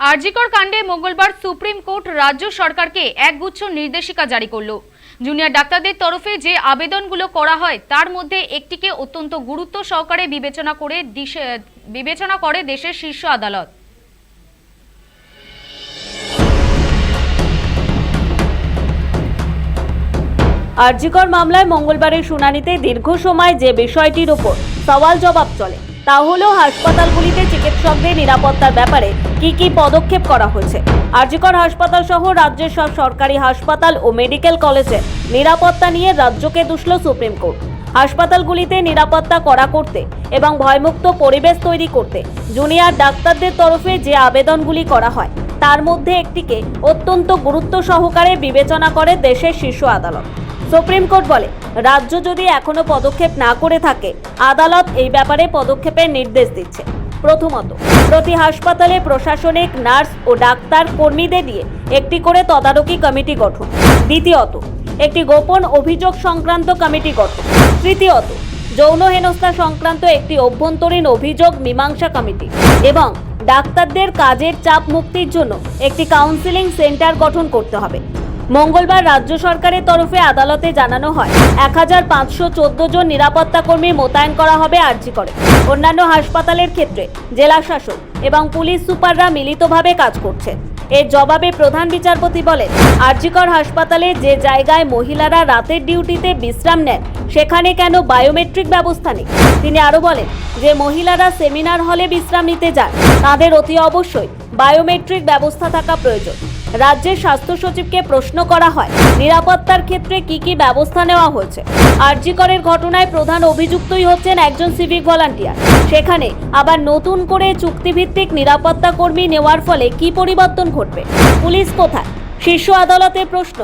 আরজিকর কাণ্ডে মঙ্গলবার supreme court রাজ্য সরকারকে একগুচ্ছ নির্দেশিকা জারি করল। জুনিয়র ডাক্তারদের তরফে যে আবেদনগুলো করা হয়, তার মধ্যে একটিকে অত্যন্ত গুরুত্ব সহকারে বিবেচনা করে বিবেচনা করে দেশের শীর্ষ আদালত। আরজিকর মামলায় মঙ্গলবারের শুনানিতে দীর্ঘ সময় যে বিষয়টির ওপর সওয়াল জবাব চলে। তা হলো হাসপাতালগুলিতে চিকিৎসকদের নিরাপত্তার ব্যাপারে কি কি পদক্ষেপ করা হয়েছে? আরজিকর হাসপাতাল সহ রাজ্যের সব সরকারি হাসপাতাল ও মেডিকেল কলেজের নিরাপত্তা নিয়ে রাজ্যকে দুষল সুপ্রিম কোর্ট। হাসপাতালগুলিতে নিরাপত্তা করা করতে এবং ভয়মুক্ত পরিবেশ তৈরি করতে জুনিয়র ডাক্তারদের তরফে যে আবেদনগুলি করা হয়, তার মধ্যে একটিকে অত্যন্ত গুরুত্ব সহকারে বিবেচনা করে দেশের শীর্ষ আদালত। সুপ্রিম কোর্ট বলে, রাজ্য যদি এখনও পদক্ষেপ না করে থাকে, আদালত এই ব্যাপারে পদক্ষেপের নির্দেশ দিচ্ছে। প্রথমত, প্রতি হাসপাতালে প্রশাসনিক নার্স ও ডাক্তার কর্মীদের দিয়ে একটি করে তদারকি কমিটি গঠন। দ্বিতীয়ত, একটি গোপন অভিযোগ সংক্রান্ত কমিটি গঠন। তৃতীয়ত, যৌন হেনস্থা সংক্রান্ত একটি অভ্যন্তরীণ অভিযোগ মীমাংসা কমিটি এবং ডাক্তারদের কাজের চাপ মুক্তির জন্য একটি কাউন্সিলিং সেন্টার গঠন করতে হবে। মঙ্গলবার রাজ্য সরকারের তরফে আদালতে জানানো হয়, এক হাজার পাঁচশো চোদ্দ জন নিরাপত্তা কর্মী মোতায়েন করা হবে আর্জি করে। অন্যান্য হাসপাতালের ক্ষেত্রে জেলা শাসক এবং পুলিশ সুপাররা মিলিতভাবে কাজ করছেন এর জবাবে প্রধান বিচারপতি বলেন, আরজিকর হাসপাতালে যে জায়গায় মহিলারা রাতের ডিউটিতে বিশ্রাম নেন, সেখানে কেন বায়োমেট্রিক ব্যবস্থা নেই? তিনি আরও বলেন, যে মহিলারা সেমিনার হলে বিশ্রাম নিতে যান, তাদের অতি অবশ্যই বায়োমেট্রিক ব্যবস্থা থাকা প্রয়োজন। রাজ্যের স্বাস্থ্য সচিবকে প্রশ্ন করা হয়, নিরাপত্তার ক্ষেত্রে কি কি ব্যবস্থা নেওয়া হয়েছে? আরজিকরের ঘটনায় প্রধান অভিযুক্তই হচ্ছেন একজন সিভিক ভলান্টিয়ার। সেখানে আবার নতুন করে চুক্তিভিত্তিক নিরাপত্তা কর্মী নেওয়ার ফলে কি পরিবর্তন ঘটবে? পুলিশ কোথায়? শীর্ষ আদালতে প্রশ্ন,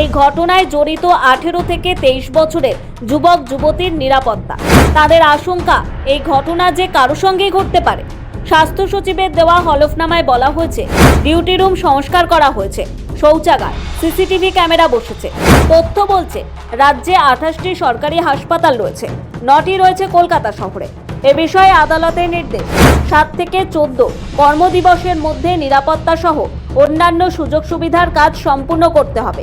এই ঘটনায় জড়িত আঠেরো থেকে তেইশ বছরের যুবক যুবতীর নিরাপত্তা। তাদের আশঙ্কা, এই ঘটনা যে কারও সঙ্গেই ঘটতে পারে। স্বাস্থ্য সচিবের দেওয়া হলফনামায় বলা হয়েছে, ডিউটি রুম সংস্কার করা হয়েছে, শৌচাগার, সিসিটিভি ক্যামেরা বসেছে। তথ্য বলছে, রাজ্যে আঠাশটি সরকারি হাসপাতাল রয়েছে, নটি রয়েছে কলকাতা শহরে। এ বিষয়ে আদালতের নির্দেশ, সাত থেকে চোদ্দ কর্মদিবসের মধ্যে নিরাপত্তা সহ অন্যান্য সুযোগ সুবিধার কাজ সম্পূর্ণ করতে হবে।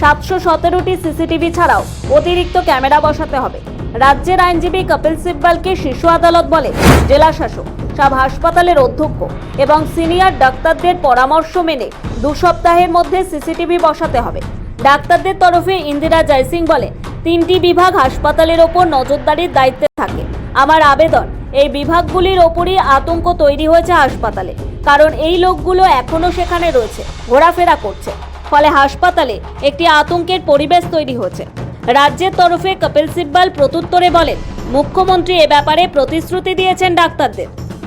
সাতশো সতেরোটি সিসিটিভি ছাড়াও অতিরিক্ত ক্যামেরা বসাতে হবে। রাজ্যের আইনজীবী কপিল সিব্বালকে শীর্ষ আদালত বলে জেলা শাসক সব হাসপাতালের অধ্যক্ষ এবং সিনিয়র ডাক্তারদের পরামর্শ মেনে দু সপ্তাহের মধ্যে সিসিটিভি বসাতে হবে। ডাক্তারদের তরফে ইন্দিরা জয়সিং বলে তিনটি বিভাগ হাসপাতালের ওপর নজরদারির দায়িত্বে থাকে। আমার আবেদন, এই বিভাগগুলির ওপরই আতঙ্ক তৈরি হয়েছে হাসপাতালে, কারণ এই লোকগুলো এখনও সেখানে রয়েছে, ঘোরাফেরা করছে। ফলে হাসপাতালে একটি আতঙ্কের পরিবেশ তৈরি হয়েছে। রাজ্যের তরফে কপিল সিব্বাল প্রত্যুত্তরে বলেন, মুখ্যমন্ত্রী এ ব্যাপারে প্রতিশ্রুতি দিয়েছেন ডাক্তারদের।